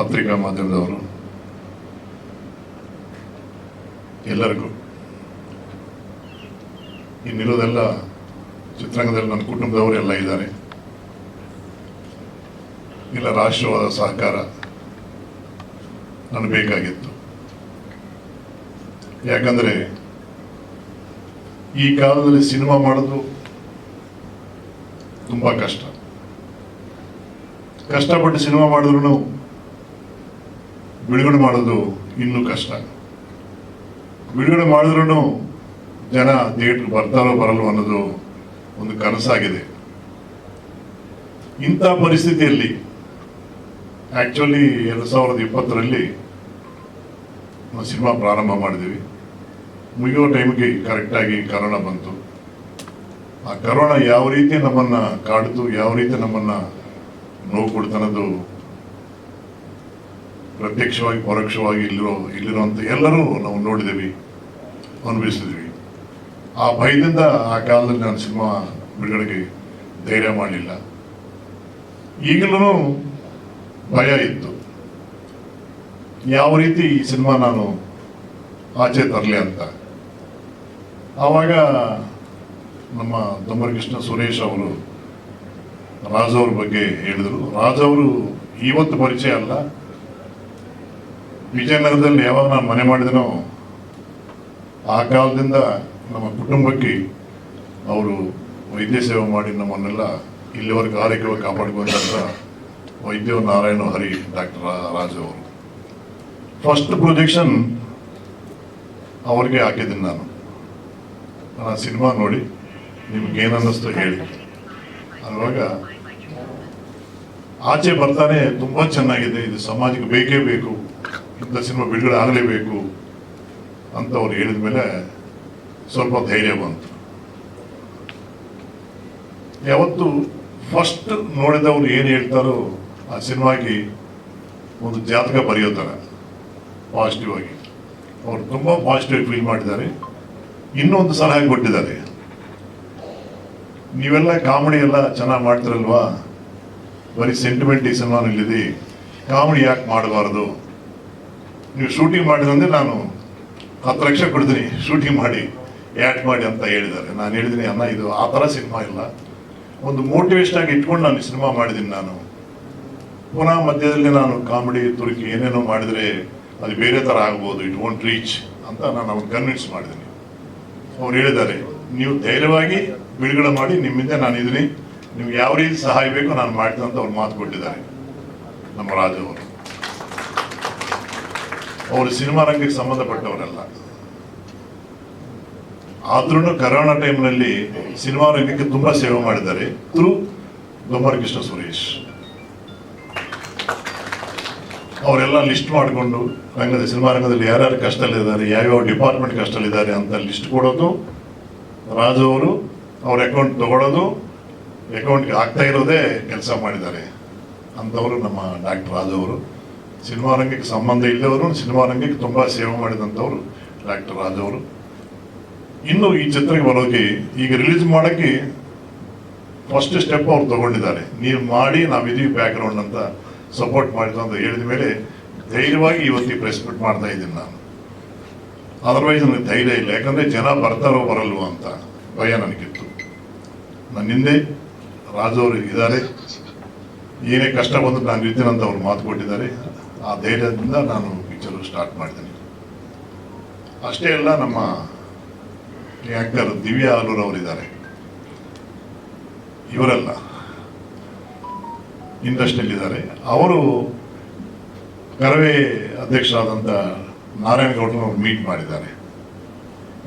ಪತ್ರಿಕಾ ಮಾಧ್ಯಮದವರು. ಎಲ್ಲರಿಗೂ. ಇನ್ನಿರೋದೆಲ್ಲ ಚಿತ್ರರಂಗದಲ್ಲಿ ನನ್ನ ಕುಟುಂಬದವರು ಎಲ್ಲ ಇದ್ದಾರೆ. ಇಲ್ಲ, ರಾಷ್ಟ್ರವಾದ ಸಹಕಾರ ನನಗೆ ಬೇಕಾಗಿತ್ತು. ಯಾಕಂದರೆ ಈ ಕಾಲದಲ್ಲಿ ಸಿನಿಮಾ ಮಾಡೋದು ತುಂಬ ಕಷ್ಟ. ಕಷ್ಟಪಟ್ಟು ಸಿನಿಮಾ ಮಾಡಿದ್ರು ಬಿಡುಗಡೆ ಮಾಡೋದು ಇನ್ನೂ ಕಷ್ಟ. ಬಿಡುಗಡೆ ಮಾಡಿದ್ರು ಜನ ಥಿಯೇಟರ್ ಬರ್ತಾರೋ ಬರಲ್ವೋ ಅನ್ನೋದು ಒಂದು ಕನಸಾಗಿದೆ. ಇಂಥ ಪರಿಸ್ಥಿತಿಯಲ್ಲಿ ಆಕ್ಚುಲಿ ಎರಡು ಸಾವಿರದ ಇಪ್ಪತ್ತರಲ್ಲಿ ನಾವು ಸಿನಿಮಾ ಪ್ರಾರಂಭ ಮಾಡಿದ್ವಿ. ಮುಗಿಯೋ ಟೈಮ್ಗೆ ಕರೆಕ್ಟಾಗಿ ಕರೋನಾ ಬಂತು. ಆ ಕರೋನಾ ಯಾವ ರೀತಿ ನಮ್ಮನ್ನ ಕಾಡ್ತು, ಯಾವ ರೀತಿ ನಮ್ಮನ್ನ ನೋವು ಕೊಡ್ತನ್ನೋದು ಪ್ರತ್ಯಕ್ಷವಾಗಿ, ಪರೋಕ್ಷವಾಗಿ ಇಲ್ಲಿರೋ ಇಲ್ಲಿರೋಂಥ ಎಲ್ಲರೂ ನಾವು ನೋಡಿದ್ದೀವಿ ಅನುಭವಿಸಿದ್ವಿ ಆ ಭಯದಿಂದ ಆ ಕಾಲದಲ್ಲಿ ನಾನು ಸಿನಿಮಾ ಬಿಡುಗಡೆಗೆ ಧೈರ್ಯ ಮಾಡಲಿಲ್ಲ. ಈಗಲೂ ಭಯ ಇತ್ತು. ಯಾವ ರೀತಿ ಈ ಸಿನಿಮಾ ನಾನು ಆಚೆ ತರಲಿ ಅಂತ. ಆವಾಗ ನಮ್ಮ ದೊಂಬರಕೃಷ್ಣ ಸುರೇಶ್ ಅವರು ರಾಜವ್ರ ಬಗ್ಗೆ ಹೇಳಿದರು. ರಾಜವರು ಇವತ್ತು ಪರಿಚಯ ಅಲ್ಲ ವಿಜಯನಗರದಲ್ಲಿ ಯಾವಾಗ ನಾನು ಮನೆ ಮಾಡಿದನೋ ಆ ಕಾಲದಿಂದ ನಮ್ಮ ಕುಟುಂಬಕ್ಕೆ ಅವರು ವೈದ್ಯ ಸೇವೆ ಮಾಡಿ ನಮ್ಮನ್ನೆಲ್ಲ ಇಲ್ಲಿವರೆಗೂ ಆರೋಗ್ಯವಾಗಿ ಕಾಪಾಡಿಕೊಂಡಂತ ವೈದ್ಯ ನಾರಾಯಣ ಹರಿ, ಡಾಕ್ಟರ್ ರಾಜು ಅವರು. ಫಸ್ಟ್ ಪ್ರೊಜೆಕ್ಷನ್ ಅವ್ರಿಗೆ ಹಾಕಿದ್ದೀನಿ ನಾನು. ಆ ಸಿನಿಮಾ ನೋಡಿ ನಿಮ್ಗೆ ಅನ್ನಿಸ್ತು ಹೇಳಿ. ಅವಾಗ ಆಚೆ ಬರ್ತಾನೆ ತುಂಬಾ ಚೆನ್ನಾಗಿದೆ. ಇದು ಸಮಾಜಕ್ಕೆ ಬೇಕೇ ಬೇಕು. ಇಂಥ ಸಿನಿಮಾ ಬಿಡುಗಡೆ ಆಗಲೇಬೇಕು ಅಂತ ಅವ್ರು ಹೇಳಿದ ಮೇಲೆ ಸ್ವಲ್ಪ ಧೈರ್ಯ ಬಂತು. ಯಾವತ್ತು ಫಸ್ಟ್ ನೋಡಿದವ್ರು ಏನು ಹೇಳ್ತಾರೋ ಆ ಸಿನಿಮಾಗೆ ಒಂದು ಜಾತಕ ಬರೆಯೋ ಪಾಸಿಟಿವ್ ಆಗಿ. ಅವರು ತುಂಬ ಪಾಸಿಟಿವ್ ಫೀಲ್ ಮಾಡಿದ್ದಾರೆ. ಇನ್ನೊಂದು ಸಲಹೆ ಕೊಟ್ಟಿದ್ದಾರೆ. ನೀವೆಲ್ಲ ಕಾಮಿಡಿ ಎಲ್ಲ ಚೆನ್ನಾಗಿ ಮಾಡ್ತಿರಲ್ವಾ? ಬರೀ ಸೆಂಟಿಮೆಂಟ್ ಈ ಸಿನಿಮಾನಲ್ಲಿದೆ ಕಾಮಿಡಿ ಯಾಕೆ ಮಾಡಬಾರ್ದು? ನೀವು ಶೂಟಿಂಗ್ ಮಾಡಿದಂದ್ರೆ ನಾನು ಹತ್ತು ಲಕ್ಷ ಕೊಡ್ತೀನಿ ಶೂಟಿಂಗ್ ಮಾಡಿ ಆ್ಯಕ್ಟ್ ಮಾಡಿ ಅಂತ ಹೇಳಿದ್ದಾರೆ. ನಾನು ಹೇಳಿದ್ದೀನಿ ಅನ್ನ ಇದು ಆ ಥರ ಸಿನಿಮಾ ಇಲ್ಲ. ಒಂದು ಮೋಟಿವೇಶನ್ ಆಗಿ ಇಟ್ಕೊಂಡು ನಾನು ಸಿನಿಮಾ ಮಾಡಿದ್ದೀನಿ ನಾನು. ಪುನಃ ಮಧ್ಯದಲ್ಲಿ ನಾನು ಕಾಮಿಡಿ ತುರುಕಿ ಏನೇನೋ ಮಾಡಿದರೆ ಅದು ಬೇರೆ ಥರ ಆಗ್ಬೋದು ಇಟ್ ವೋಂಟ್ ರೀಚ್ ಅಂತ ನಾನು ಅವ್ರು ಕನ್ವಿನ್ಸ್ ಮಾಡಿದ್ದೀನಿ. ಅವ್ರು ಹೇಳಿದ್ದಾರೆ, ನೀವು ಧೈರ್ಯವಾಗಿ ಬಿಡುಗಡೆ ಮಾಡಿ, ನಿಮ್ಮಿಂದ ನಾನು ಇದೀನಿ. ನಿಮ್ಗೆ ಯಾವ ರೀತಿ ಸಹಾಯ ಬೇಕೋ, ನಾನು ಮಾಡ್ತೀನಿ ಅಂತ ಅವ್ರು ಮಾತು ಕೊಟ್ಟಿದ್ದಾರೆ ನಮ್ಮ ರಾಜು ಅವರು. ಅವರು ಸಿನಿಮಾ ರಂಗಕ್ಕೆ ಸಂಬಂಧಪಟ್ಟವರಲ್ಲ. ಆದ್ರೂ ಕರೋನಾ ಟೈಮ್ನಲ್ಲಿ ಸಿನಿಮಾ ರಂಗಕ್ಕೆ ತುಂಬಾ ಸೇವೆ ಮಾಡಿದ್ದಾರೆ ಥ್ರೂ ಕೃಷ್ಣ ಸುರೇಶ್. ಅವರೆಲ್ಲ ಲಿಸ್ಟ್ ಮಾಡಿಕೊಂಡು ರಂಗದ ಸಿನಿಮಾ ರಂಗದಲ್ಲಿ ಯಾರ್ಯಾರು ಕಷ್ಟದಲ್ಲಿದ್ದಾರೆ, ಯಾವ್ಯಾವ ಡಿಪಾರ್ಟ್ಮೆಂಟ್ ಕಷ್ಟದಲ್ಲಿದ್ದಾರೆ ಅಂತ ಲಿಸ್ಟ್ ಕೊಡೋದು, ರಾಜು ಅವರು ಅವ್ರ ಅಕೌಂಟ್ ತಗೊಳ್ಳೋದು ಅಕೌಂಟ್ಗೆ ಆಗ್ತಾ ಇರೋದೇ ಕೆಲಸ ಮಾಡಿದ್ದಾರೆ ಅಂಥವರು ನಮ್ಮ ಡಾಕ್ಟರ್ ರಾಜು ಅವರು. ಸಿನಿಮಾ ರಂಗಕ್ಕೆ ಸಂಬಂಧ ಇಲ್ಲದವರು, ಸಿನಿಮಾ ರಂಗಕ್ಕೆ ತುಂಬ ಸೇವೆ ಮಾಡಿದಂಥವ್ರು ಡಾಕ್ಟರ್ ರಾಜ್ ಅವರು. ಇನ್ನು ಈ ಚಿತ್ರಕ್ಕೆ ಬರೋಕೆ, ಈಗ ರಿಲೀಸ್ ಮಾಡೋಕ್ಕೆ ಫಸ್ಟ್ ಸ್ಟೆಪ್ ಅವ್ರು ತಗೊಂಡಿದ್ದಾರೆ. ನೀವು ಮಾಡಿ ನಾವಿದೀವಿ ಬ್ಯಾಕ್ಗ್ರೌಂಡ್ ಅಂತ ಸಪೋರ್ಟ್ ಮಾಡಿದ್ರು ಅಂತ ಹೇಳಿದ ಮೇಲೆ ಧೈರ್ಯವಾಗಿ ಇವತ್ತಿಗೆ ಪ್ರೆಸ್ ಮೀಟ್ ಮಾಡ್ತಾ ಇದ್ದೀನಿ ನಾನು. ಅದರ್ವೈಸ್ ನನಗೆ ಧೈರ್ಯ ಇಲ್ಲ. ಯಾಕಂದರೆ ಜನ ಬರ್ತಾರೋ ಬರಲ್ವೋ ಅಂತ ಭಯ ನನಗಿತ್ತು. ನನ್ನ ಹಿಂದೆ ರಾಜವರು ಇದ್ದಾರೆ. ಏನೇ ಕಷ್ಟ ಬಂದರೂ ನಾನು ಇದ್ದೀನಂತ ಅವ್ರು ಮಾತು ಕೊಟ್ಟಿದ್ದಾರೆ. ಆ ಧೈರ್ಯದಿಂದ ನಾನು ಪಿಕ್ಚರ್ ಸ್ಟಾರ್ಟ್ ಮಾಡಿದ್ದೀನಿ ಅಷ್ಟೇ ಅಲ್ಲ, ನಮ್ಮ ಆ್ಯಕ್ಟರ್ ದಿವ್ಯಾ ಆಲೂರ್ ಅವರಿದ್ದಾರೆ. ಇವರಲ್ಲ, ಇಂಡಸ್ಟ್ರಿಯಲ್ಲಿದ್ದಾರೆ. ಅವರು ಕರವೇ ಅಧ್ಯಕ್ಷರಾದಂಥ ನಾರಾಯಣಗೌಡರವ್ರು ಮೀಟ್ ಮಾಡಿದ್ದಾರೆ.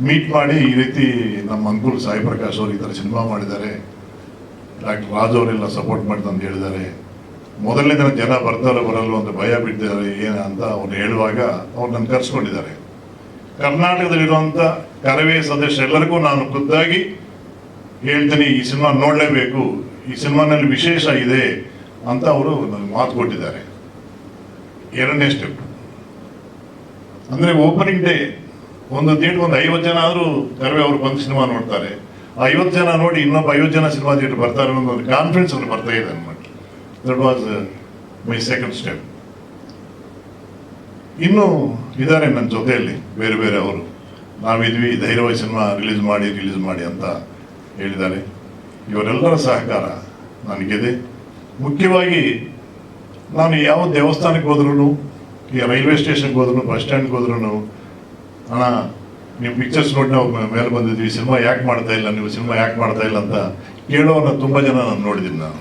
ಮೀಟ್ ಮಾಡಿ ಈ ರೀತಿ ನಮ್ಮ ಅಂಕುಲ್ ಸಾಯಿ ಪ್ರಕಾಶ್ ಅವರು ಈ ಥರ ಸಿನಿಮಾ ಮಾಡಿದ್ದಾರೆ. ಡಾಕ್ಟರ್ ರಾಜು ಅವರೆಲ್ಲ ಸಪೋರ್ಟ್ ಮಾಡಿದಂತ ಹೇಳಿದ್ದಾರೆ. ಮೊದಲನೇ ದಿನ ಜನ ಬರ್ತಾರೋ ಬರಲ್ಲ ಒಂದು ಭಯ ಬಿಟ್ಟಿದ್ದಾರೆ, ಏನು ಅಂತ ಅವ್ರು ಹೇಳುವಾಗ ಅವ್ರು ನನ್ನ ಕರೆಸ್ಕೊಂಡಿದ್ದಾರೆ. ಕರ್ನಾಟಕದಲ್ಲಿರುವಂಥ ಕರವೇ ಸದಸ್ಯರೆಲ್ಲರಿಗೂ ನಾನು ಖುದ್ದಾಗಿ ಹೇಳ್ತೀನಿ, ಈ ಸಿನಿಮಾ ನೋಡಲೇಬೇಕು, ಈ ಸಿನಿಮಾನಲ್ಲಿ ವಿಶೇಷ ಇದೆ ಅಂತ ಅವರು ನನಗೆ ಮಾತು ಕೊಟ್ಟಿದ್ದಾರೆ. ಎರಡನೇ ಸ್ಟೆಪ್ ಅಂದ್ರೆ ಓಪನಿಂಗ್ ಡೇ ಒಂದು ಥಿಯೇಟರ್ ಒಂದು ಐವತ್ತು ಜನ ಆದರೂ ಕರವೇ ಅವರು ಬಂದು ಸಿನಿಮಾ ನೋಡ್ತಾರೆ. ಐವತ್ತು ಜನ ನೋಡಿ ಇನ್ನೊಬ್ಬ ಐವತ್ತು ಜನ ಸಿನಿಮಾ ಥಿಯೇಟರ್ ಬರ್ತಾರೆ ಅನ್ನೋ ಒಂದು ಕಾನ್ಫಿಡೆನ್ಸ್ ಅವ್ರು ಬರ್ತಾ ಇದೆ that was my second step ಇನ್ನೂ ಇದ್ದಾರೆ ನನ್ನ ಜೊತೆಯಲ್ಲಿ ಬೇರೆ ಬೇರೆ ಅವರು. ನಾವಿದ್ವಿ ಧೈರ್ಯವಾಗಿ ಸಿನಿಮಾ ರಿಲೀಸ್ ಮಾಡಿ ರಿಲೀಸ್ ಮಾಡಿ ಅಂತ ಹೇಳಿದ್ದಾರೆ. ಇವರೆಲ್ಲರ ಸಹಕಾರ ನನಗಿದೆ. ಮುಖ್ಯವಾಗಿ ನಾನು ಯಾವ ದೇವಸ್ಥಾನಕ್ಕೆ ಹೋದ್ರೂ ಈ ರೈಲ್ವೆ ಸ್ಟೇಷನ್ಗೆ ಹೋದ್ರು ಬಸ್ ಸ್ಟ್ಯಾಂಡ್ಗೆ ಹೋದ್ರೂ ಅಣ್ಣ, ನೀವು ಪಿಕ್ಚರ್ಸ್ ನೋಡಿ ನಾವು ಮೇಲೆ ಬಂದಿದ್ವಿ, ಸಿನಿಮಾ ಯಾಕೆ ಮಾಡ್ತಾ ಇಲ್ಲ, ನೀವು ಸಿನಿಮಾ ಯಾಕೆ ಮಾಡ್ತಾ ಇಲ್ಲ ಅಂತ ಕೇಳೋನ ತುಂಬ ಜನ ನಾನು ನೋಡಿದ್ದೀನಿ ನಾನು.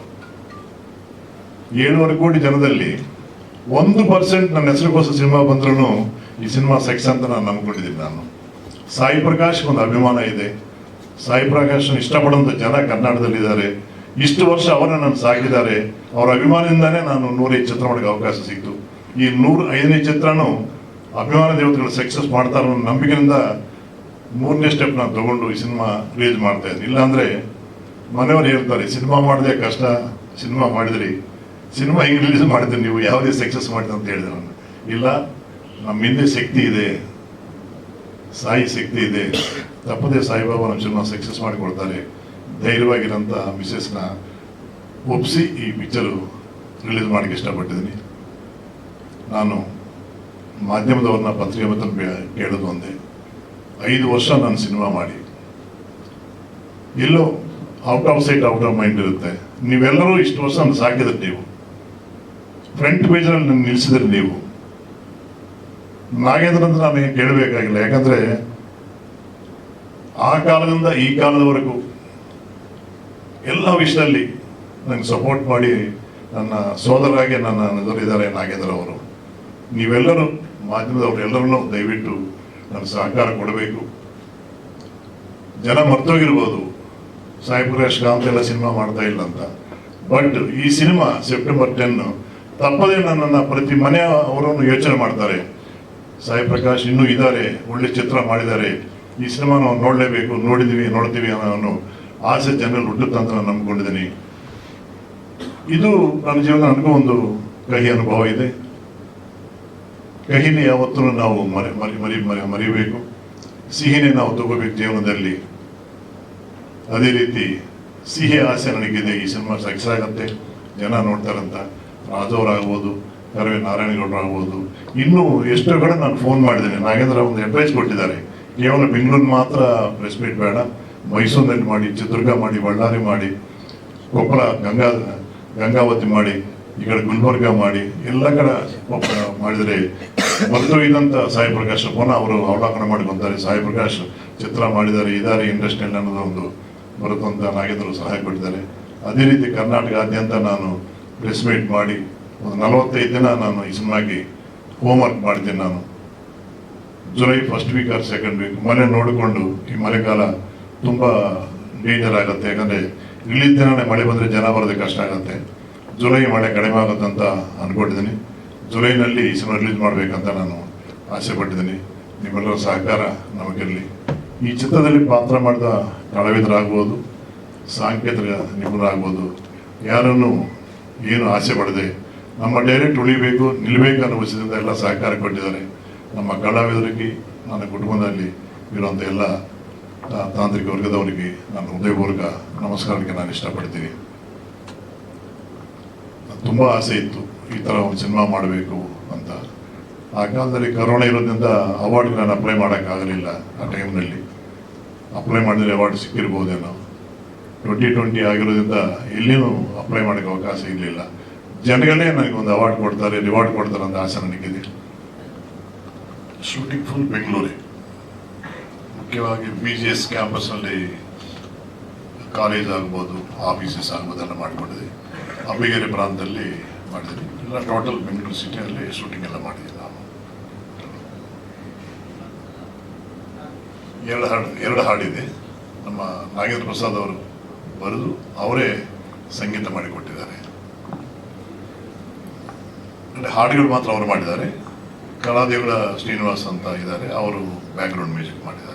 ಏಳುವರೆ ಕೋಟಿ ಜನದಲ್ಲಿ ಒಂದು ಪರ್ಸೆಂಟ್ ನನ್ನ ಹೆಸರಿಗೋಸ್ಕರ ಸಿನಿಮಾ ಬಂದ್ರೂ ಈ ಸಿನಿಮಾ ಸೆಕ್ಸ್ ಅಂತ ನಾನು ನಂಬ್ಕೊಂಡಿದ್ದೀನಿ ನಾನು. ಸಾಯಿ ಪ್ರಕಾಶ್ ಒಂದು ಅಭಿಮಾನ ಇದೆ. ಸಾಯಿ ಪ್ರಕಾಶ್ ಇಷ್ಟಪಡುವಂಥ ಜನ ಕರ್ನಾಟಕದಲ್ಲಿದ್ದಾರೆ. ಇಷ್ಟು ವರ್ಷ ಅವರನ್ನು ನಾನು ಸಾಕಿದ್ದಾರೆ ಅವರ ಅಭಿಮಾನದಿಂದಾನೇ ನಾನು ನೂರೈದು ಚಿತ್ರ ಮಾಡೋಕ್ಕೆ ಅವಕಾಶ ಸಿಕ್ತು ಈ ನೂರ, ಐದನೇ ಚಿತ್ರನೂ ಅಭಿಮಾನ ದೇವತೆಗಳು ಸಕ್ಸಸ್ ಮಾಡ್ತಾರೆ ಅನ್ನೋ ನಂಬಿಕೆಯಿಂದ ಮೂರನೇ ಸ್ಟೆಪ್ ನಾನು ತಗೊಂಡು ಈ ಸಿನಿಮಾ ರಿಲೀಸ್ ಮಾಡ್ತಾ ಇದ್ದೀನಿ. ಇಲ್ಲಾಂದ್ರೆ ಮನೆಯವರು ಹೇಳ್ತಾರೆ, ಸಿನಿಮಾ ಮಾಡಿದೆ ಕಷ್ಟ, ಸಿನಿಮಾ ಮಾಡಿದ್ರಿ ಸಿನಿಮಾ ಹಿಂಗೆ ರಿಲೀಸ್ ಮಾಡಿದ್ರೆ ನೀವು? ಯಾವುದೇ ಸಕ್ಸಸ್ ಮಾಡಿದೆ ಅಂತ ಹೇಳಿದೆ ನಾನು ಇಲ್ಲ ನಮ್ಮ ಹಿಂದೆ ಶಕ್ತಿ ಇದೆ. ಸಾಯಿ ಶಕ್ತಿ ಇದೆ. ತಪ್ಪದೆ ಸಾಯಿಬಾಬಾ ನಮ್ಮ ಸಿನಿಮಾ ಸಕ್ಸಸ್ ಮಾಡಿಕೊಡ್ತಾರೆ. ಧೈರ್ಯವಾಗಿರೋಂಥ ಮಿಸ್ಸಸ್ನ ಒಪ್ಪಿಸಿ ಈ ಪಿಕ್ಚರು ರಿಲೀಸ್ ಮಾಡೋಕ್ಕೆ ಇಷ್ಟಪಟ್ಟಿದ್ದೀನಿ. ನಾನು ಮಾಧ್ಯಮದವ್ರನ್ನ ಪತ್ರಿಕೆ ಮತ್ತು ಕೇಳೋದು ಒಂದೇ. ಐದು ವರ್ಷ ನಾನು ಸಿನಿಮಾ ಮಾಡಿ. ಎಲ್ಲೋ out of sight out of mind ಇರುತ್ತೆ. ನೀವೆಲ್ಲರೂ ಇಷ್ಟು ವರ್ಷ ನಾನು ಸಾಕಿದ್ರಿ ನೀವು. ಫ್ರಂಟ್ ಪೇಜಲ್ಲಿ ನನ್ನ ನಿಲ್ಲಿಸಿದ್ರೆ ನೀವು. ನಾಗೇಂದ್ರ ಅಂತ ನಾನು ಏನು ಕೇಳಬೇಕಾಗಿಲ್ಲ. ಯಾಕಂದ್ರೆ ಆ ಕಾಲದಿಂದ ಈ ಕಾಲದವರೆಗೂ ಎಲ್ಲ ವಿಷಯದಲ್ಲಿ ನನಗೆ ಸಪೋರ್ಟ್ ಮಾಡಿ ನನ್ನ ಸೋದರಾಗೆ ನನ್ನ ಎದುರಿದ್ದಾರೆ ನಾಗೇಂದ್ರ ಅವರು. ನೀವೆಲ್ಲರೂ ಮಾಧ್ಯಮದವರು ಎಲ್ಲರನ್ನೂ ದಯವಿಟ್ಟು ನನ್ನ ಸಹಕಾರ ಕೊಡಬೇಕು. ಜನ ಮರ್ತೋಗಿರ್ಬೋದು. ಸಾಯಿ ಪ್ರಕಾಶ್ ಕಾಂತ್ ಎಲ್ಲ ಸಿನಿಮಾ ಮಾಡ್ತಾ ಇಲ್ಲ ಅಂತ. ಬಟ್ ಈ ಸಿನಿಮಾ ಸೆಪ್ಟೆಂಬರ್ ಟೆನ್ ತಪ್ಪದೇ ನನ್ನನ್ನು ಪ್ರತಿ ಮನೆ ಅವರನ್ನು ಯೋಚನೆ ಮಾಡ್ತಾರೆ. ಸಾಯಿ ಪ್ರಕಾಶ್ ಇನ್ನೂ ಇದ್ದಾರೆ, ಒಳ್ಳೆ ಚಿತ್ರ ಮಾಡಿದ್ದಾರೆ. ಈ ಸಿನಿಮಾ ನಾವು ನೋಡಲೇಬೇಕು ನೋಡಿದ್ದೀವಿ ನೋಡ್ತೀವಿ ಅನ್ನೋ ಆಸೆ ಜನರಲ್ಲಿ ಹುಟ್ಟುತ್ತೆ ಅಂತ ನಾನು ನಂಬ್ಕೊಂಡಿದ್ದೀನಿ. ಇದು ನನ್ನ ಜೀವನ ನನಗೂ ಒಂದು ಕಹಿ ಅನುಭವ ಇದೆ. ಕಹಿನೇ ಯಾವತ್ತೂ ನಾವು ಮರಿ ಮರಿ ಮರಿ ಮರಿ, ಮರಿಬೇಕು. ಸಿಹಿನೇ ನಾವು ತಗೋಬೇಕು ಜೀವನದಲ್ಲಿ. ಅದೇ ರೀತಿ ಸಿಹಿ ಆಸೆ ನನಗಿದೆ, ಈ ಸಿನಿಮಾ ಸಕ್ಸಾಗತ್ತೆ ಜನ ನೋಡ್ತಾರಂತ. ರಾಜವ್ರಾಗ್ಬೋದು, ಕರವೇ ನಾರಾಯಣಗೌಡರಾಗ್ಬೋದು. ಇನ್ನೂ ಎಷ್ಟೋ ಕಡೆ ನಾನು ಫೋನ್ ಮಾಡಿದ್ದೇನೆ. ನಾಗೇಂದ್ರ ಒಂದು ಅಡ್ವೈಸ್ ಕೊಟ್ಟಿದ್ದಾರೆ. ಕೇವಲ ಬೆಂಗಳೂರು ಮಾತ್ರ ಪ್ರೆಸ್ ಮೀಟ್ ಬೇಡ. ಮೈಸೂರಿನಲ್ಲಿ ಮಾಡಿ, ಚಿತ್ರದುರ್ಗ ಮಾಡಿ, ಬಳ್ಳಾರಿ ಮಾಡಿ, ಕೊಪ್ಪಳ, ಗಂಗಾ, ಗಂಗಾವತಿ ಮಾಡಿ, ಈ ಕಡೆ ಗುಲ್ಬರ್ಗ ಮಾಡಿ, ಎಲ್ಲ ಕಡೆ ಮಾಡಿದರೆ ಇದಂತ ಸಾಯಿ ಪ್ರಕಾಶ್ ಪುನಃ ಅವರು ಅವಲೋಕನ ಮಾಡಿ ಬಂದಾರೆ. ಸಾಯಿ ಪ್ರಕಾಶ್ ಚಿತ್ರ ಮಾಡಿದ್ದಾರೆ, ಇದಾರೆ, ಇಂಡಸ್ಟ್ರಿಯಲ್ಲಿ ಅನ್ನೋದೊಂದು ಬರುತ್ತಂತ ನಾಗೇಂದ್ರ ಸಹಾಯ ಕೊಟ್ಟಿದ್ದಾರೆ ಅದೇ ರೀತಿ ಕರ್ನಾಟಕಾದ್ಯಂತ ನಾನು ಪ್ರೆಸ್ ಮಾಡಿ, ಒಂದು ನಲವತ್ತೈದು ದಿನ ನಾನು ಈ ಸಿನಿಮಾಗೆ ಹೋಮ್ವರ್ಕ್ ಮಾಡಿದ್ದೀನಿ ನಾನು. July first week or second week ಮನೆ ನೋಡಿಕೊಂಡು ಈ ಮಳೆಗಾಲ ತುಂಬ ಡೇಂಜರ್ ಆಗುತ್ತೆ. ಯಾಕಂದರೆ ಇಲ್ಲಿದ್ದ ದಿನನೇ ಮಳೆ ಬಂದರೆ ಜನ ಬರೋದಕ್ಕೆ ಕಷ್ಟ ಆಗುತ್ತೆ. ಜುಲೈ ಮಳೆ ಕಡಿಮೆ ಆಗುತ್ತೆ ಅಂತ ಅಂದ್ಕೊಂಡಿದ್ದೀನಿ ಜುಲೈನಲ್ಲಿ ಈ ಸಿನಿಮಾ ರಿಲೀಸ್ ಮಾಡಬೇಕಂತ ನಾನು ಆಸೆ ಪಟ್ಟಿದ್ದೀನಿ. ನಿಮ್ಮೆಲ್ಲರ ಸಹಕಾರ ನಮಗಿರಲಿ. ಈ ಚಿತ್ರದಲ್ಲಿ ಪಾತ್ರ ಮಾಡಿದ ಕಲಾವಿದರಾಗ್ಬೋದು, ಸಾಂಕೇತಿಕ ನಿಪುಣರಾಗ್ಬೋದು, ಯಾರನ್ನು ಏನು ಆಸೆ ಪಡದೆ ನಮ್ಮ ಡೈರೆಕ್ಟ್ ಉಳಿಬೇಕು ನಿಲ್ಲಬೇಕು ಅನ್ನೋ ಎಲ್ಲ ಸಹಕಾರ ಕೊಟ್ಟಿದ್ದಾರೆ. ನಮ್ಮ ಕಲಾವಿದರಿಗೆ ನನ್ನ ಕುಟುಂಬದಲ್ಲಿ ಇರುವಂಥ ಎಲ್ಲ ತಾಂತ್ರಿಕ ವರ್ಗದವರಿಗೆ ನನ್ನ ಹೃದಯಪೂರ್ವಕ ನಮಸ್ಕಾರಕ್ಕೆ ನಾನು ಇಷ್ಟಪಡ್ತೀನಿ. ತುಂಬ ಆಸೆ ಇತ್ತು ಈ ಥರ ಒಂದು ಸಿನಿಮಾ ಮಾಡಬೇಕು ಅಂತ. ಆ ಕಾಲದಲ್ಲಿ ಕರೋನಾ ಇರೋದ್ರಿಂದ ಅವಾರ್ಡ್ಗೆ ನಾನು ಅಪ್ಲೈ ಮಾಡೋಕ್ಕಾಗಲಿಲ್ಲ ಆ ಟೈಮ್ನಲ್ಲಿ ಅಪ್ಲೈ ಮಾಡಿದರೆ ಅವಾರ್ಡ್ ಸಿಕ್ಕಿರ್ಬೋದೇನೋ. ಟ್ವೆಂಟಿ ಟ್ವೆಂಟಿ ಆಗಿರೋದ್ರಿಂದ ಎಲ್ಲಿನೂ ಅಪ್ಲೈ ಮಾಡೋಕ್ಕೆ ಅವಕಾಶ ಇರಲಿಲ್ಲ. ಜನಗಳೇ ನನಗೆ ಒಂದು ಅವಾರ್ಡ್ ಕೊಡ್ತಾರೆ ರಿವಾರ್ಡ್ ಕೊಡ್ತಾರೆ ಅಂತ ಆಸೆ ನನಗಿದೆ. ಶೂಟಿಂಗ್ ಫುಲ್ ಬೆಂಗಳೂರೇ ಮುಖ್ಯವಾಗಿ ಬಿ ಜಿ ಎಸ್ ಕ್ಯಾಂಪಸ್ನಲ್ಲಿ ಕಾಲೇಜ್ ಆಗ್ಬೋದು ಆಫೀಸಸ್ ಆಗ್ಬೋದು ಎಲ್ಲ ಮಾಡಿಕೊಂಡಿದ್ದೆ. ಅಬ್ಬಿಗೆರೆ ಪ್ರಾಂತದಲ್ಲಿ ಮಾಡಿದ್ದೀನಿ ಎಲ್ಲ ಟೋಟಲ್ ಬೆಂಗಳೂರು ಸಿಟಿಯಲ್ಲಿ ಶೂಟಿಂಗ್ ಎಲ್ಲ ಮಾಡಿದ್ದೀನಿ ನಾನು. ಎರಡು ಹಾಡು, ಎರಡು ಹಾಡಿದೆ. ನಮ್ಮ ನಾಗೇಂದ್ರ ಪ್ರಸಾದ್ ಅವರು ಬರೆದು ಅವರೇ ಸಂಗೀತ ಮಾಡಿಕೊಟ್ಟಿದ್ದಾರೆ. ಹಾಡುಗಳು ಮಾತ್ರ ಅವರು ಮಾಡಿದ್ದಾರೆ. ಕಲಾದೇವರ ಶ್ರೀನಿವಾಸ್ ಅಂತ ಇದ್ದಾರೆ. ಅವರು ಬ್ಯಾಕ್ಗ್ರೌಂಡ್ ಮ್ಯೂಸಿಕ್ ಮಾಡಿದ್ದಾರೆ.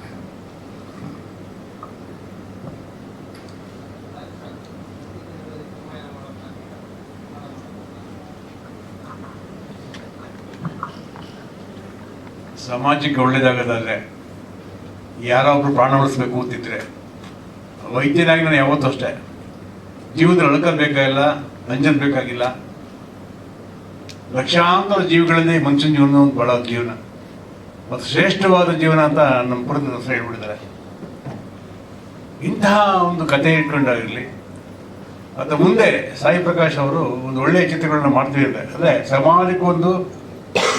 ಸಮಾಜಕ್ಕೆ ಒಳ್ಳೇದಾಗೋದಾದರೆ ಯಾರೊಬ್ರು ಪ್ರಾಣ ಉಳಿಸ್ಬೇಕು ಅಂತಿದ್ರೆ ವೈದ್ಯನಾಗಿ ನಾನು ಯಾವತ್ತೂ ಅಷ್ಟೇ. ಜೀವದ ಅಳ್ಕೋದ್ ಬೇಕಾಗಿಲ್ಲ. ಲಕ್ಷಾಂತರ ಜೀವಿಗಳಲ್ಲಿ ಮನುಷ್ಯನ ಜೀವನ ಒಂದು ಬಹಳ ಜೀವನ. ಮತ್ತು ಶ್ರೇಷ್ಠವಾದ ಜೀವನ ಅಂತ ನಮ್ಮ ಪುರದವರು ಹೇಳ್ಬಿಟ್ಟಿದ್ದಾರೆ. ಇಂತಹ ಒಂದು ಕಥೆ ಇಟ್ಕೊಂಡಾಗಿರಲಿ ಅದು ಮುಂದೆ ಸಾಯಿ ಪ್ರಕಾಶ್ ಅವರು ಒಂದು ಒಳ್ಳೆಯ ಚಿತ್ರಗಳನ್ನ ಮಾಡ್ತೀವಿ ಅಂದ್ರೆ ಅಂದರೆ ಸಮಾಜಕ್ಕೆ ಒಂದು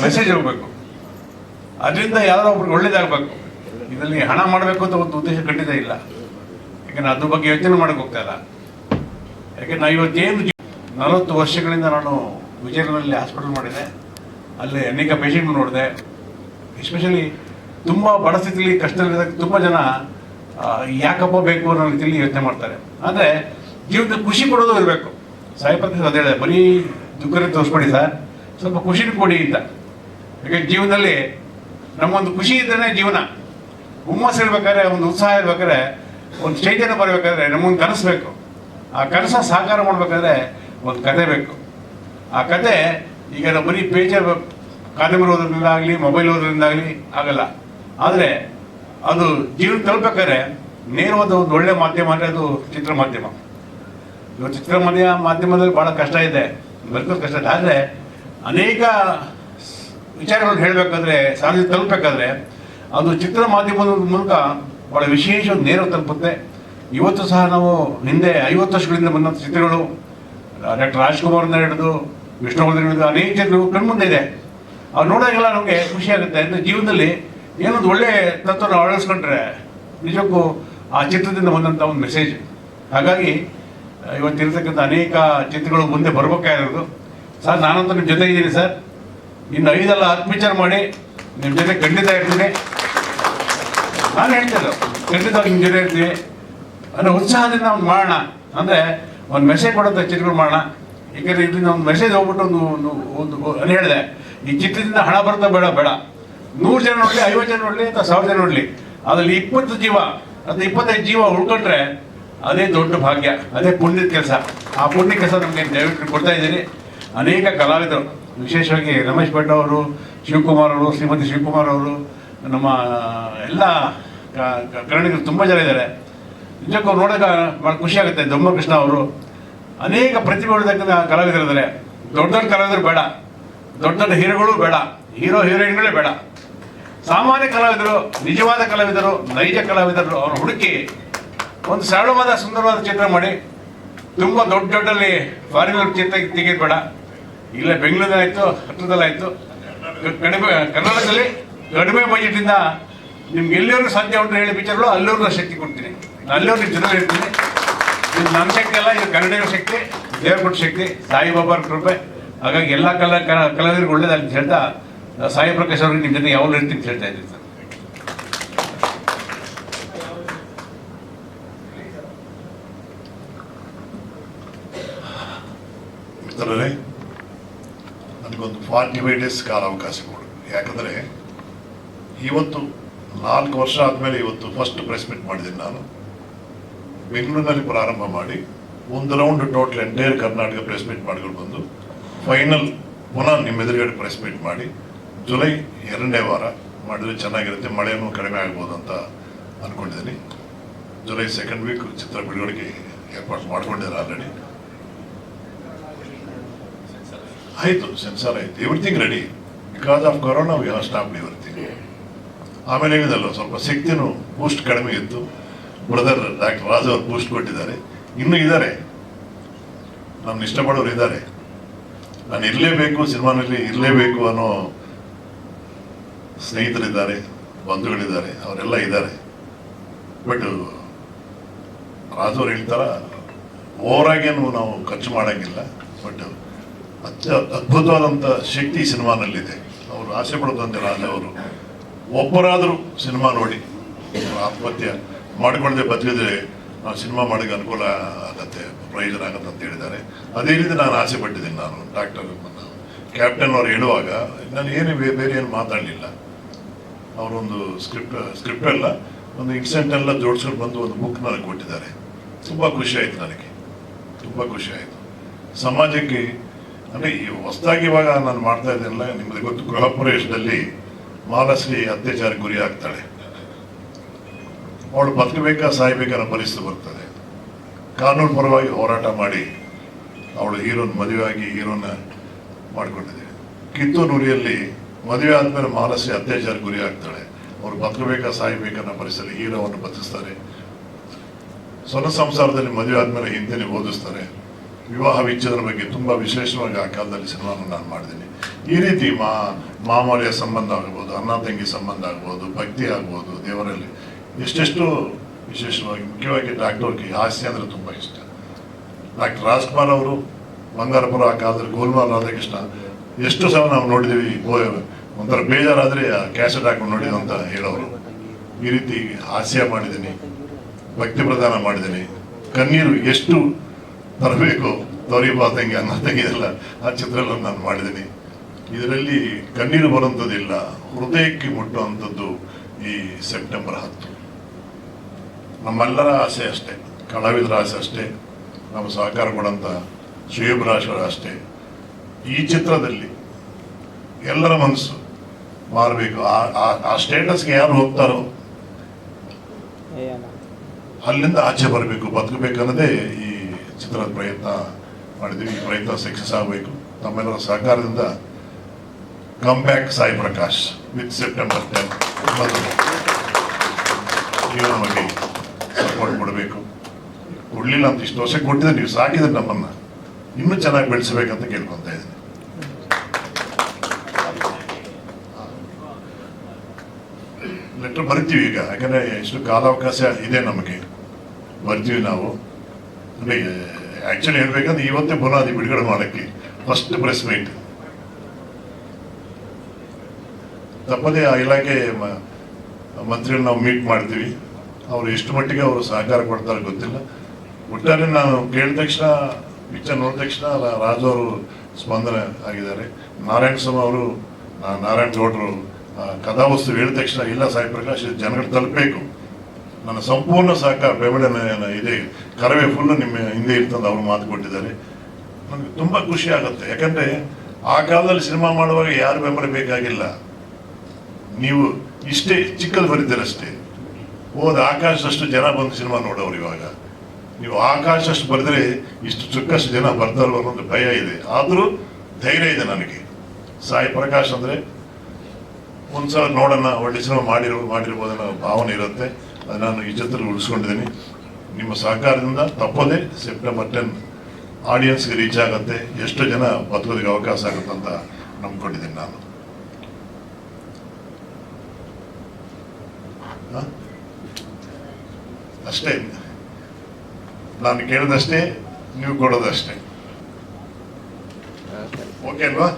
ಮೆಸೇಜ್ ಹೋಗ್ಬೇಕು. ಅದರಿಂದ ಯಾರೋ ಒಬ್ರಿಗೆ ಒಳ್ಳೇದಾಗಬೇಕು. ಇದರಲ್ಲಿ ಹಣ ಮಾಡಬೇಕು ಅಂತ ಒಂದು ಉದ್ದೇಶ ಖಂಡಿತ ಇಲ್ಲ. ಯಾಕಂದ್ರೆ ಅದ್ರ ಬಗ್ಗೆ ಯೋಚನೆ ಮಾಡಕ್ಕೆ ಹೋಗ್ತಾ ಇಲ್ಲ. ಯಾಕೆ ನಾವು ಇವತ್ತೇನು ನಲವತ್ತು ವರ್ಷಗಳಿಂದ ನಾನು ವಿಜಯನಗರದಲ್ಲಿ ಹಾಸ್ಪಿಟಲ್ ಮಾಡಿದೆ. ಅಲ್ಲಿ ಅನೇಕ ಪೇಷಂಟ್ ನೋಡಿದೆ. ಎಸ್ಪೆಷಲಿ ತುಂಬ ಬಡ ಸ್ಥಿತಿಲಿ ಕಷ್ಟದಲ್ಲಿದ್ದಾಗ ತುಂಬ ಜನ ಯಾಕಪ್ಪ ಬೇಕು ಅನ್ನೋ ರೀತಿಯಲ್ಲಿ ಯೋಚನೆ ಮಾಡ್ತಾರೆ. ಆದರೆ ಜೀವನದ ಖುಷಿ ಕೊಡೋದು ಇರಬೇಕು. ಸಾಯಿಪತ್ನಿ ಅದೇ ಹೇಳಿದೆ, ಬರೀ ದುಃಖನೇ ತೋರಿಸ್ಬೇಡಿ ಸರ್. ಸ್ವಲ್ಪ ಖುಷಿನೂ ಕೊಡಿ ಅಂತ. ಯಾಕೆ ಜೀವನದಲ್ಲಿ ನಮ್ಮೊಂದು ಖುಷಿ ಇದ್ದರೆ ಜೀವನ. ಹುಮ್ಮಸ್ ಇರ್ಬೇಕಾದ್ರೆ, ಒಂದು ಉತ್ಸಾಹ ಇರ್ಬೇಕಾದ್ರೆ ಒಂದು ಸ್ಟೇಜನ್ನು ಬರಬೇಕಾದ್ರೆ ನಮ್ಮೊಂದು ಕನಸು ಬೇಕು. ಆ ಕನಸ ಸಾಕಾರ ಮಾಡಬೇಕಾದ್ರೆ ಒಂದು ಕತೆ ಬೇಕು. ಆ ಕತೆ ಈಗ ನಾವು ಬರೀ ಪೇಜರ್ ಕಾದಂಬರಿ ಓದೋದ್ರಿಂದ ಆಗಲಿ ಮೊಬೈಲ್ ಓದೋದ್ರಿಂದಾಗಲಿ ಆಗಲ್ಲ. ಆದರೆ ಅದು ಜೀವನ ತಲುಪಬೇಕಾದ್ರೆ ನೇರವಾದ ಒಂದು ಒಳ್ಳೆ ಮಾಧ್ಯಮ ಅಂದರೆ ಅದು ಚಿತ್ರ ಮಾಧ್ಯಮ. ಇವತ್ತು ಚಿತ್ರ ಮಾಧ್ಯಮ ಮಾಧ್ಯಮದಲ್ಲಿ ಭಾಳ ಕಷ್ಟ ಇದೆ. ಬರ್ಕೋದು ಕಷ್ಟ ಇದೆ. ಆದರೆ ಅನೇಕ ವಿಚಾರಗಳನ್ನು ಹೇಳಬೇಕಾದ್ರೆ ಸಾರ್ವಜನಿಕ ತಲುಪಬೇಕಾದ್ರೆ ಅದು ಚಿತ್ರ ಮಾಧ್ಯಮದ ಮೂಲಕ ಭಾಳ ವಿಶೇಷ ಒಂದು ನೇರ ತಲುಪುತ್ತೆ. ಇವತ್ತು ಸಹ ನಾವು ಹಿಂದೆ ಐವತ್ತು ವರ್ಷಗಳಿಂದ ಬಂದಂಥ ಚಿತ್ರಗಳು ಡಾಕ್ಟರ್ ರಾಜ್ಕುಮಾರ್ನ ಹಿಡಿದು, ವಿಷ್ಣುವರ್ಧನ್ ಹಿಡಿದು ಅನೇಕ ಚಿತ್ರಗಳು ಕಣ್ಮುಂದೆ ಇದೆ. ಅವ್ರು ನೋಡೋಂಗೆಲ್ಲ ನಮಗೆ ಖುಷಿ ಆಗುತ್ತೆ. ಅಂದರೆ ಜೀವನದಲ್ಲಿ ಏನೊಂದು ಒಳ್ಳೆ ತತ್ವನ ಅಳವಡಿಸ್ಕೊಂಡ್ರೆ ನಿಜಕ್ಕೂ ಆ ಚಿತ್ರದಿಂದ ಬಂದಂಥ ಒಂದು ಮೆಸೇಜ್ ಹಾಗಾಗಿ ಇವತ್ತಿರ್ತಕ್ಕಂಥ ಅನೇಕ ಚಿತ್ರಗಳು ಮುಂದೆ ಬರಬೇಕಾಗಿರೋದು ಸರ್, ನಾನಂತೂ ನಿಮ್ಮ ಜೊತೆ ಇದ್ದೀನಿ ಸರ್. ಇನ್ನು ಐದಲ್ಲ ಹತ್ತು ಪಿಕ್ಚರ್ ಮಾಡಿ ನಿಮ್ಮ ಜೊತೆ ಖಂಡಿತ ಇರ್ತೀನಿ. ನಾನು ಹೇಳ್ತಿದ್ದು ಖಂಡಿತವಾಗಿ ಜೊತೆ ಇರ್ತೀವಿ ಅನ್ನೋ ಉತ್ಸಾಹದಿಂದ ಒಂದು ಮಾಡೋಣ. ಅಂದರೆ ಒಂದು ಮೆಸೇಜ್ ಕೊಡೋದು ಚಿತ್ರಗಳು ಮಾಡೋಣ. ಏಕೆಂದರೆ ಇಲ್ಲಿ ಒಂದು ಮೆಸೇಜ್ ಹೋಗ್ಬಿಟ್ಟು ಒಂದು ಒಂದು ಒಂದು ನಾನು ಹೇಳಿದೆ. ಈ ಚಿತ್ರದಿಂದ ಹಣ ಬರ್ತಾ ಬೇಡ ಬೇಡ. ನೂರು ಜನ ನೋಡಲಿ, ಐವತ್ತು ಜನ ನೋಡಲಿ ಅಥವಾ ಸಾವಿರ ಜನ ನೋಡಲಿ. ಅದರಲ್ಲಿ ಇಪ್ಪತ್ತು ಜೀವ ಅಥವಾ ಇಪ್ಪತ್ತೈದು ಜೀವ ಉಳ್ಕೊಂಡ್ರೆ ಅದೇ ದೊಡ್ಡ ಭಾಗ್ಯ, ಅದೇ ಪುಣ್ಯದ ಕೆಲಸ. ಆ ಪುಣ್ಯ ಕೆಲಸ ನಮಗೆ ದಯವಿಟ್ಟು ಕೊಡ್ತಾ ಇದ್ದೀನಿ. ಅನೇಕ ಕಲಾವಿದರು, ವಿಶೇಷವಾಗಿ ರಮೇಶ್ ಭಟ್ ಅವರು, ಶಿವಕುಮಾರ್ ಅವರು, ಶ್ರೀಮತಿ ಶಿವಕುಮಾರ್ ಅವರು ನಮ್ಮ ಎಲ್ಲ ಕನ್ನಡಿಗರು ತುಂಬ ಜನ ಇದ್ದಾರೆ. ನಿಜಕ್ಕೂ ನೋಡೋಕೆ ಭಾಳ ಖುಷಿ ಆಗುತ್ತೆ. ದೊಮ್ಮ ಕೃಷ್ಣ ಅವರು ಅನೇಕ ಪ್ರತಿಭೆಗಳಿರ್ತಕ್ಕಂಥ ಕಲಾವಿದರಿದ್ದಾರೆ ದೊಡ್ಡ ದೊಡ್ಡ ಕಲಾವಿದರು ಬೇಡ. ದೊಡ್ಡ ದೊಡ್ಡ ಹೀರೋಗಳು ಬೇಡ. ಹೀರೋ, ಹೀರೋಯಿನ್ಗಳೇ ಬೇಡ. ಸಾಮಾನ್ಯ ಕಲಾವಿದರು, ನಿಜವಾದ ಕಲಾವಿದರು, ನೈಜ ಕಲಾವಿದರು ಅವರು ಹುಡುಕಿ ಒಂದು ಸರಳವಾದ, ಸುಂದರವಾದ ಚಿತ್ರ ಮಾಡಿ ತುಂಬ ದೊಡ್ಡ ದೊಡ್ಡಲ್ಲಿ ಫಾರಿನರ್ ಚಿತ್ರ ತೆಗೆಯೋದು ಬೇಡ ಇಲ್ಲೇ ಬೆಂಗಳೂರಲ್ಲಾಯಿತು ಹತ್ತಿರದಲ್ಲಾಯಿತು ಕಡಿಮೆ ಕರ್ನಾಟಕದಲ್ಲಿ ಕಡಿಮೆ ಬಜೆಟಿಂದ ನಿಮ್ಗೆ ಎಲ್ಲಿವರೆಗೂ ಸಾಧ್ಯ ಉಂಟು ಹೇಳಿ ಪಿಕ್ಚರ್ಗಳು ಅಲ್ಲಿವರೆಗೂ ಶಕ್ತಿ ಕೊಡ್ತೀನಿ. ಅಲ್ಲಿವರೆಗೂ ಜೊತೆ ಇರ್ತೀನಿ ಇದು ನನ್ನ ಶಕ್ತಿ ಅಲ್ಲ, ಇದು ಕನ್ನಡಿಗರ ಶಕ್ತಿ ದೇವರ ಶಕ್ತಿ, ಸಾಯಿಬಾಬಾರ ಕೃಪೆ. ಹಾಗಾಗಿ ಎಲ್ಲ ಕಲಾ ಕಲಾ- ಕಲಾವಿದರಿಗೆ ಒಳ್ಳೇದಾಗಿ ಅಂತ ಹೇಳ್ತಾ, ಸಾಯಿ ಪ್ರಕಾಶ್ ಅವ್ರಿಗೆ ನಿಮ್ಮ ಜೊತೆ ಯಾವಾಗಲೂ ಇರ್ತೀನಿ ಹೇಳ್ತಾ ಇದ್ದೀನಿ ಸರ್. ನನಗೊಂದು ಫಾರ್ಟಿ ಫೈವ್ ಡೇಸ್ ಕಾಲಾವಕಾಶ ಕೊಡು. ಯಾಕಂದರೆ ಇವತ್ತು ನಾಲ್ಕು ವರ್ಷ ಆದಮೇಲೆ ಇವತ್ತು ಫಸ್ಟ್ ಪ್ರೆಸ್ ಮೀಟ್ ಮಾಡಿದ್ದೀನಿ ನಾನು. ಬೆಂಗಳೂರಿನಲ್ಲಿ ಪ್ರಾರಂಭ ಮಾಡಿ ಒಂದು round total entire Karnataka press meet ಮಾಡ್ಕೊಂಡು ಬಂದು ಫೈನಲ್ ಪುನಃ ನಿಮ್ಮ ಎದುರುಗಡೆ ಪ್ರೆಸ್ ಮೀಟ್ ಮಾಡಿ ಜುಲೈ ಎರಡನೇ ವಾರ ಮಾಡಿದ್ರೆ ಚೆನ್ನಾಗಿರುತ್ತೆ ಮಳೆಯೂ ಕಡಿಮೆ ಆಗ್ಬೋದು ಅಂತ ಅಂದ್ಕೊಂಡಿದ್ದೀನಿ ಜುಲೈ ಸೆಕೆಂಡ್ ವೀಕ್ ಚಿತ್ರ ಬಿಡುಗಡೆಗೆ ಏರ್ಪಾಟ್ ಮಾಡ್ಕೊಂಡಿದ್ದಾರೆ ಆಲ್ರೆಡಿ ಆಯಿತು ಸೆನ್ಸಾರ್ ಆಯಿತು. Everything ready because of corona we have stop everything ಆಮೇಲೆ ಹೇಳಿದಲ್ಲ ಸ್ವಲ್ಪ ಶಕ್ತಿನೂ ಬೂಸ್ಟ್ ಕಡಿಮೆ ಇತ್ತು. ಬ್ರದರ್ ಡಾಕ್ಟರ್ ರಾಜ್ ಅವರು ಬೂಸ್ಟ್ ಕೊಟ್ಟಿದ್ದಾರೆ. ಇನ್ನೂ ಇದ್ದಾರೆ. ನನ್ನ ಇಷ್ಟಪಡೋರು ಇದ್ದಾರೆ. ನಾನು ಇರಲೇಬೇಕು, ಸಿನಿಮಾನಲ್ಲಿ ಇರಲೇಬೇಕು ಅನ್ನೋ ಸ್ನೇಹಿತರಿದ್ದಾರೆ, ಬಂಧುಗಳಿದ್ದಾರೆ, ಅವರೆಲ್ಲ ಇದ್ದಾರೆ. ಬಟ್ ರಾಜವ್ರು ಹೇಳ್ತಾರ ಓವರಾಗೇನು ನಾವು ಖರ್ಚು ಮಾಡೋಂಗಿಲ್ಲ ಬಟ್ ಅತ್ಯ ಅದ್ಭುತವಾದಂಥ ಶಕ್ತಿ ಸಿನಿಮಾನಲ್ಲಿದೆ. ಅವರು ಆಸೆ ಪಡೋದಂತೆ ರಾಜ ಅವರು. ಒಬ್ಬರಾದರೂ ಸಿನಿಮಾ ನೋಡಿ. ಆತ್ಮಹತ್ಯೆ ಮಾಡಿಕೊಳ್ಳದೆ ಬದುಕಿದ್ರೆ ನಾವು ಸಿನಿಮಾ ಮಾಡೋಕ್ಕೆ ಅನುಕೂಲ ಆಗತ್ತೆ, ಪ್ರಯೋಜನ ಆಗತ್ತೆ ಅಂತ ಹೇಳಿದ್ದಾರೆ. ಅದೇ ರೀತಿ ನಾನು ಆಸೆ ಪಟ್ಟಿದ್ದೀನಿ ನಾನು ಡಾಕ್ಟರ್ ಕ್ಯಾಪ್ಟನ್ ಅವ್ರು ಹೇಳುವಾಗ, ನಾನು ಏನು ಬೇರೆ ಏನು ಮಾತಾಡಲಿಲ್ಲ. ಅವರೊಂದು ಸ್ಕ್ರಿಪ್ಟ್ ಸ್ಕ್ರಿಪ್ಟ್ ಎಲ್ಲ ಒಂದು ಇನ್ಸಿಡೆಂಟ್ ಎಲ್ಲ ಜೋಡಿಸ್ಕೊಂಡು ಬಂದು ಒಂದು ಬುಕ್ ನನಗೆ ಕೊಟ್ಟಿದ್ದಾರೆ. ತುಂಬ ಖುಷಿ ಆಯಿತು ನನಗೆ. ತುಂಬ ಖುಷಿ ಆಯಿತು. ಸಮಾಜಕ್ಕೆ, ಅಂದರೆ ಈ ಹೊಸದಾಗಿ ಇವಾಗ ನಾನು ಮಾಡ್ತಾ ಇದ್ದೀನಲ್ಲ ನಿಮಗೆ ಗೊತ್ತು, ಗೃಹ ಪ್ರವೇಶದಲ್ಲಿ ಮಾಲಶ್ರೀ ಅತ್ಯಾಚಾರ ಗುರಿ ಆಗ್ತಾಳೆ. ಅವಳು ಬದುಕಬೇಕಾ, ಸಾಯ್ಬೇಕಾ ಪರಿಸ್ಥಿತಿ ಬರ್ತದೆ. ಕಾನೂನು ಪರವಾಗಿ ಹೋರಾಟ ಮಾಡಿ ಅವಳು ಹೀರೋನ್, ಮದುವೆಯಾಗಿ ಹೀರೋನ ಮಾಡಿಕೊಂಡಿದೆ. ಕಿತ್ತೂರುರಿಯಲ್ಲಿ ಮದುವೆ ಆದಮೇಲೆ ಮಾನಸಿಕ ಅತ್ಯಾಚಾರ ಗುರಿ ಆಗ್ತಾಳೆ. ಅವ್ರು ಬದುಕಬೇಕಾ ಸಾಯ್ಬೇಕನ್ನೋ ಪರಿಸ್ಥಿತಿ ಹೀರೋವನ್ನು ಬದುಕಿಸ್ತಾರೆ. ಸ್ವನ ಸಂಸಾರದಲ್ಲಿ ಮದುವೆ ಆದ್ಮೇಲೆ ಹಿಂದೆನೆ ಓದಿಸ್ತಾರೆ. ವಿವಾಹ ವಿಚ್ಛೇದನ ಬಗ್ಗೆ ತುಂಬಾ ವಿಶೇಷವಾಗಿ ಆ ಕಾಲದಲ್ಲಿ ಸಿನಿಮಾವನ್ನು ನಾನು ಮಾಡಿದ್ದೀನಿ. ಈ ರೀತಿ ಮಾ, ಮಾಮೂಲಿಯ ಸಂಬಂಧ ಆಗ್ಬೋದು, ಅನ್ನ ತಂಗಿ ಸಂಬಂಧ ಆಗ್ಬೋದು, ಭಕ್ತಿ ಆಗ್ಬೋದು ದೇವರಲ್ಲಿ ಎಷ್ಟೆಷ್ಟು ವಿಶೇಷವಾಗಿ, ಮುಖ್ಯವಾಗಿ ಡಾಕ್ಟರ್ಗೆ ಹಾಸ್ಯ ಅಂದರೆ ತುಂಬ ಇಷ್ಟ. ಡಾಕ್ಟರ್ ರಾಜ್ಕುಮಾರ್ ಅವರು ಬಂಗಾರಪುರ ಕಾಲದಲ್ಲಿ ಗೋಲ್ಮಾಲ್ ರಾಧಾಕೃಷ್ಣ, ಎಷ್ಟು ಸಲ ನಾವು ನೋಡಿದ್ದೀವಿ ಒಂಥರ ಬೇಜಾರಾದರೆ ಕ್ಯಾಸೆಟ್ ಹಾಕೊಂಡು ನೋಡಿದ ಅಂತ ಹೇಳೋರು. ಈ ರೀತಿ ಹಾಸ್ಯ ಮಾಡಿದ್ದೀನಿ, ಭಕ್ತಿ ಪ್ರದಾನ ಮಾಡಿದ್ದೀನಿ. ಕಣ್ಣೀರು ಎಷ್ಟು ತರಬೇಕು ತೋರಿಬಾತಂಗೆ ಅನ್ನ ತೆಗೆಯಲ್ಲ ಆ ಚಿತ್ರಗಳನ್ನು ನಾನು ಮಾಡಿದ್ದೀನಿ. ಇದರಲ್ಲಿ ಕಣ್ಣೀರು ಬರುವಂಥದ್ದಿಲ್ಲ ಹೃದಯಕ್ಕೆ ಮುಟ್ಟುವಂಥದ್ದು ಈ ಸೆಪ್ಟೆಂಬರ್ ಹತ್ತು. ನಮ್ಮೆಲ್ಲರ ಆಸೆ ಅಷ್ಟೇ ಕಲಾವಿದರ ಆಸೆ ಅಷ್ಟೇ ನಮ್ಮ ಸಹಕಾರ ಕೊಡಂತ ಶಿವಬ್ರಾಶರ ಅಷ್ಟೇ. ಈ ಚಿತ್ರದಲ್ಲಿ ಎಲ್ಲರ ಮನಸ್ಸು ಮಾರಬೇಕು. ಆ- ಸ್ಟೇಟಸ್ಗೆ ಯಾರು ಹೋಗ್ತಾರೋ ಅಲ್ಲಿಂದ ಆಚೆ ಬರಬೇಕು ಬದುಕಬೇಕು ಅನ್ನೋದೇ ಈ ಚಿತ್ರದ ಪ್ರಯತ್ನ ಮಾಡಿದ್ವಿ ಈ ಪ್ರಯತ್ನ ಸಕ್ಸಸ್ ಆಗಬೇಕು. ತಮ್ಮೆಲ್ಲರ ಸಹಕಾರದಿಂದ come back Sai Prakash with September ten ನೀವು ನಮಗೆ ಸಪೋರ್ಟ್ ಕೊಡಬೇಕು. ಕೊಡ್ಲಿಲ್ಲ ಅಂತ ಇಷ್ಟು ವರ್ಷ ಕೊಟ್ಟಿದ್ರೆ ನೀವು ಸಾಕಿದ್ರೆ ನಮ್ಮನ್ನ. ಇನ್ನೂ ಚೆನ್ನಾಗಿ ಬೆಳೆಸಬೇಕಂತ ಕೇಳ್ಕೊತಾ ಇದ್ದೀನಿ. ಲೆಟ್ರ್ ಬರ್ತೀವಿ ಈಗ, ಯಾಕಂದ್ರೆ ಎಷ್ಟು ಕಾಲಾವಕಾಶ ಇದೆ ನಮಗೆ. ಬರ್ತೀವಿ ನಾವು. ಅಂದರೆ ಆ್ಯಕ್ಚುಲಿ ಹೇಳ್ಬೇಕಂದ್ರೆ, ಇವತ್ತೇ ಬುನಾದಿ ಬಿಡುಗಡೆ ಮಾಡಕ್ಕೆ ಫಸ್ಟ್ ಪ್ರೆಸ್ ಮೀಟ್ ತಪ್ಪದೇ ಆ ಇಲಾಖೆ ಮಂತ್ರಿಗಳು ನಾವು ಮೀಟ್ ಮಾಡ್ತೀವಿ. ಅವರು ಎಷ್ಟು ಮಟ್ಟಿಗೆ ಅವರು ಸಹಕಾರ ಕೊಡ್ತಾರೆ ಗೊತ್ತಿಲ್ಲ. ಒಟ್ಟಾರೆ ನಾನು ಕೇಳಿದ ತಕ್ಷಣ ಪಿಕ್ಚರ್ ನೋಡಿದ ತಕ್ಷಣ ರಾಜು ಅವರು ಸ್ಪಂದನೆ ಆಗಿದ್ದಾರೆ. ನಾರಾಯಣ ಸ್ವಾಮಿ ಅವರು ನಾರಾಯಣ ಗೌಡರು ಕಥಾವಸ್ತು ಹೇಳಿದ ತಕ್ಷಣ, ಇಲ್ಲ ಸಾಯಿ ಪ್ರಕಾಶ್ ಜನಗಳು ತಲುಪಬೇಕು. ನನ್ನ ಸಂಪೂರ್ಣ ಸಹಕಾರ, ಬೆಂಬಲ ಇದೆ. ಕರವೇ ಫುಲ್ ನಿಮ್ಮ ಹಿಂದೆ ಇರ್ತಂದು ಅವರು ಮಾತು ಕೊಟ್ಟಿದ್ದಾರೆ. ನನಗೆ ತುಂಬ ಖುಷಿ ಆಗುತ್ತೆ. ಯಾಕಂದರೆ ಆ ಕಾಲದಲ್ಲಿ ಸಿನಿಮಾ ಮಾಡುವಾಗ ಯಾರು ಬೆಂಬಲ ಬೇಕಾಗಿಲ್ಲ. ನೀವು ಇಷ್ಟೇ ಚಿಕ್ಕದು ಬರೀತೀರಷ್ಟೇ ಹೋದ ಆಕಾಶದಷ್ಟು ಜನ ಬಂದು ಸಿನಿಮಾ ನೋಡೋರು ಇವಾಗ. ನೀವು ಆಕಾಶಷ್ಟು ಬರೆದ್ರೆ ಇಷ್ಟು ಚುಕ್ಕಷ್ಟು ಜನ ಬರ್ತಾರೋ ಅನ್ನೋದು ಭಯ ಇದೆ. ಆದರೂ ಧೈರ್ಯ ಇದೆ ನನಗೆ. ಸಾಯಿ ಪ್ರಕಾಶ್ ಅಂದರೆ ಒಂದ್ಸಲ ನೋಡೋಣ, ಒಳ್ಳೆ ಸಿನಿಮಾ ಮಾಡಿರೋ, ಮಾಡಿರ್ಬೋದು ಅನ್ನೋ ಭಾವನೆ ಇರುತ್ತೆ. ಅದು ನಾನು ಈ ಜೊತೆ ಉಳಿಸ್ಕೊಂಡಿದ್ದೀನಿ. ನಿಮ್ಮ ಸಹಕಾರದಿಂದ ತಪ್ಪದೆ ಸೆಪ್ಟೆಂಬರ್ ಟೆನ್ ಆಡಿಯನ್ಸ್ಗೆ ರೀಚ್ ಆಗುತ್ತೆ. ಎಷ್ಟು ಜನ ಬದುಕೋದಕ್ಕೆ ಅವಕಾಶ ಆಗುತ್ತೆ ಅಂತ ನಂಬ್ಕೊಂಡಿದ್ದೀನಿ ನಾನು. ಅಷ್ಟೇ. ನಾನು ಕೇಳಿದಷ್ಟೇ ನೀವು ಕೊಡೋದಷ್ಟೇ. ಓಕೆ ಅಲ್ವಾ?